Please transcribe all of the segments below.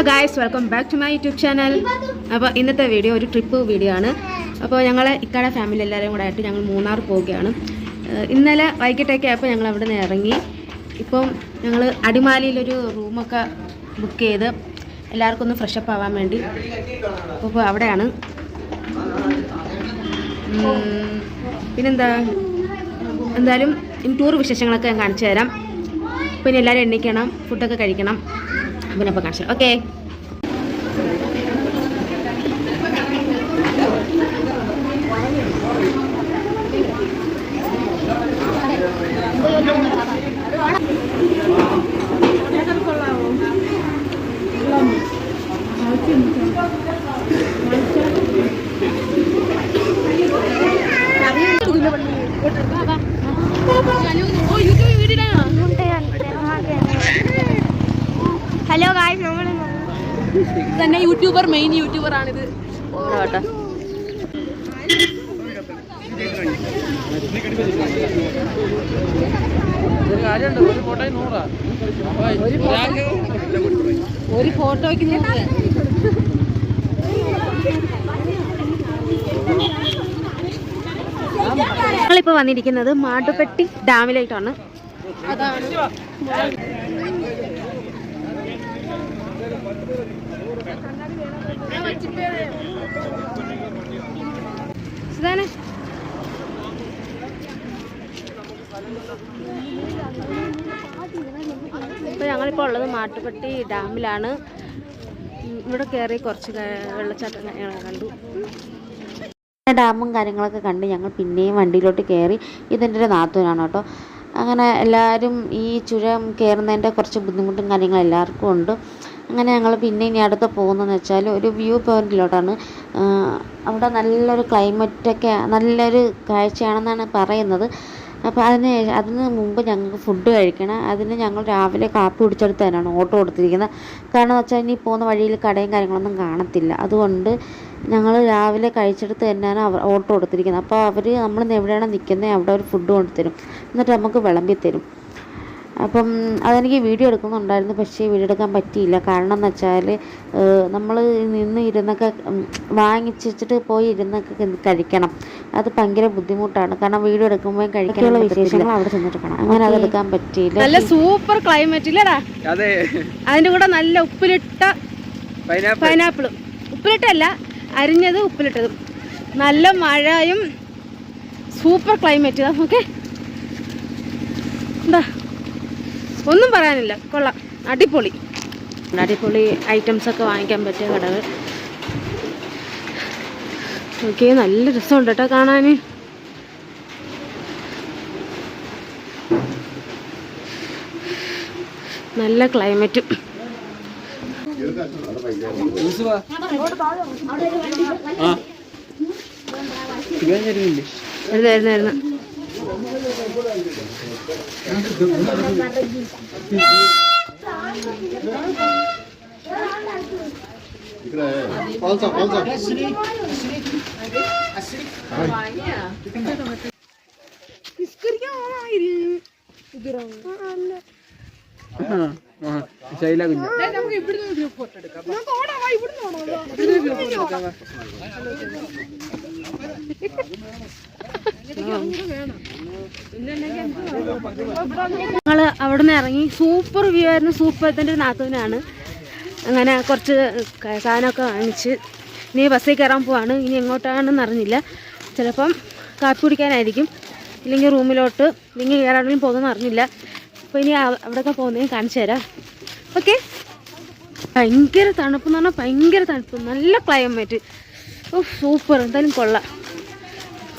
Hello guys welcome back to my YouTube channel അപ്പോൾ ഇന്നത്തെ video ഒരു ട്രിപ്പ് വീഡിയോ ആണ്. അപ്പോൾ ഞങ്ങൾ ഇക്കാടെ ഫാമിലി എല്ലാവരും കൂടെ ആയിട്ട് ഞങ്ങൾ മൂന്നാർ പോവുകയാണ്. ഇന്നലെ വൈകിട്ടൊക്കെ ആയപ്പോൾ ഞങ്ങൾ അവിടെ നിന്ന് ഇറങ്ങി. ഇപ്പം ഞങ്ങൾ അടിമാലിയിലൊരു റൂമൊക്കെ ബുക്ക് ചെയ്ത് എല്ലാവർക്കും ഒന്ന് ഫ്രഷപ്പ് ആവാൻ വേണ്ടി അപ്പോൾ അവിടെയാണ്. പിന്നെന്താ? എന്തായാലും ടൂർ വിശേഷങ്ങളൊക്കെ ഞാൻ കാണിച്ചു തരാം. പിന്നെ എല്ലാവരും എണ്ണിക്കണം ഫുഡൊക്കെ കഴിക്കണം. പിന്നെ അപ്പോൾ കാണിച്ചു ഓക്കെ ഹലോ ഗായ് നമ്മൾ തന്നെ യൂട്യൂബർ മെയിൻ യൂട്യൂബർ ആണിത്. കേട്ടോ ഒരു ഫോട്ടോയ്ക്ക് നൂറ്. ഞങ്ങളിപ്പോൾ വന്നിരിക്കുന്നത് മാട്ടുപ്പെട്ടി ഡാമിലായിട്ടാണ് അതാണ്. സുധാനെ. ഇപ്പോൾ ഞങ്ങളിപ്പോൾ ഉള്ളത് മാട്ടുപ്പെട്ടി ഡാമിലാണ്. ഇവിടെ കയറി കുറച്ച് വെള്ളച്ചാട്ടം കണ്ടു. ഡാമും കാര്യങ്ങളൊക്കെ കണ്ട് ഞങ്ങൾ പിന്നെയും വണ്ടിയിലോട്ട് കയറി ഇതെന്റെ ഒരു നാത്തൂനാണ് കേട്ടോ. അങ്ങനെ എല്ലാവരും ഈ ചുരം കയറുന്നതിന്റെ കുറച്ച് ബുദ്ധിമുട്ടും കാര്യങ്ങളും എല്ലാവർക്കും ഉണ്ട്. അങ്ങനെ ഞങ്ങൾ പിന്നെ ഇനി അടുത്ത് പോകുന്നതെന്ന് വെച്ചാൽ ഒരു വ്യൂ പോയിന്റിലോട്ടാണ്. അവിടെ നല്ലൊരു ക്ലൈമറ്റൊക്കെ നല്ലൊരു കാഴ്ചയാണെന്നാണ് പറയുന്നത്. അപ്പോൾ അതിന് അതിന് മുമ്പ് ഞങ്ങൾക്ക് ഫുഡ് കഴിക്കണം. അതിന് ഞങ്ങൾ രാവിലെ കാപ്പി കുടിച്ചെടുത്ത് തന്നെയാണ് ഓട്ടോ കൊടുത്തിരിക്കുന്നത്. കാരണം വെച്ചാൽ ഇനി പോകുന്ന വഴിയിൽ കടയും കാര്യങ്ങളൊന്നും കാണത്തില്ല. അതുകൊണ്ട് ഞങ്ങൾ രാവിലെ കഴിച്ചെടുത്ത് തന്നെയാണ് അവർ ഓട്ടോ കൊടുത്തിരിക്കുന്നത്. അപ്പോൾ അവർ നമ്മൾ എവിടെയാണ് നിൽക്കുന്നത് അവിടെ ഒരു ഫുഡ് കൊണ്ടുതരും. എന്നിട്ട് നമുക്ക് വിളമ്പി തരും അപ്പം അതെനിക്ക് വീഡിയോ എടുക്കുന്നുണ്ടായിരുന്നു പക്ഷേ വീഡിയോ എടുക്കാൻ പറ്റിയില്ല. കാരണം എന്ന് വെച്ചാൽ നമ്മൾ നിന്ന് ഇരുന്നൊക്കെ വാങ്ങിച്ചിട്ട് പോയി ഇരുന്നൊക്കെ കഴിക്കണം. അത് ഭയങ്കര ബുദ്ധിമുട്ടാണ്. കാരണം വീഡിയോ എടുക്കുമ്പോൾ കഴിക്കാനുള്ള വിശേഷങ്ങൾ അവിടെ ചെന്നിട്ട് അങ്ങനെ അത് എടുക്കാൻ പറ്റിയില്ല. നല്ല സൂപ്പർ ക്ലൈമറ്റ് ഇല്ലടാ. അതെ. അതിന്റെ കൂടെ നല്ല ഉപ്പിലിട്ട പൈനാപ്പിൾ. പൈനാപ്പിളും ഉപ്പിലിട്ടല്ല അരിഞ്ഞത് ഉപ്പിലിട്ടതും. നല്ല മഴയും സൂപ്പർ ക്ലൈമറ്റ് ഓക്കെ. ഒന്നും പറയാനില്ല. കൊള്ളാം. അടിപൊളി. അടിപൊളി ഐറ്റംസ് ഒക്കെ വാങ്ങിക്കാൻ പറ്റിയ കടകൾ ഓക്കെ നല്ല രസമുണ്ട് കേട്ടോ കാണാൻ നല്ല ക്ലൈമറ്റും എഴുതായിരുന്നായിരുന്നു ശൈല കുഞ്ഞ് നമുക്ക് ഇവിടുന്ന് ഫോട്ടോ എടുക്കാം. ഞങ്ങൾ അവിടെ നിന്ന് ഇറങ്ങി സൂപ്പർ വ്യൂ ആയിരുന്നു. സൂപ്പർ ഇതിന്റെ ഒരു അങ്ങനെ കുറച്ച് സാധനമൊക്കെ വാങ്ങിച്ച് ഇനി ബസ്സിൽ കയറാൻ പോവാണ്. ഇനി എങ്ങോട്ടാണെന്ന് അറിഞ്ഞില്ല. ചിലപ്പം കാപ്പി കുടിക്കാനായിരിക്കും. ഇല്ലെങ്കിൽ റൂമിലോട്ട് ഇല്ലെങ്കിൽ കയറാണെങ്കിലും പോകുന്നു അറിഞ്ഞില്ല. അപ്പോൾ ഇനി അവ- അവിടെയൊക്കെ പോകുന്നതിന് കാണിച്ചു തരാം. ഓക്കെ? ഭയങ്കര തണുപ്പ് എന്ന് പറഞ്ഞാൽ ഭയങ്കര തണുപ്പ്. നല്ല ക്ലൈമറ്റ് ഓ സൂപ്പർ. എന്തായാലും കൊള്ളാം.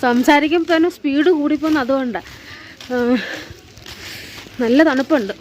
സംസാരിക്കുമ്പോൾ തന്നെ സ്പീഡ് കൂടിപ്പോന്ന് അതുകൊണ്ടാണ് നല്ല തണുപ്പുണ്ട്.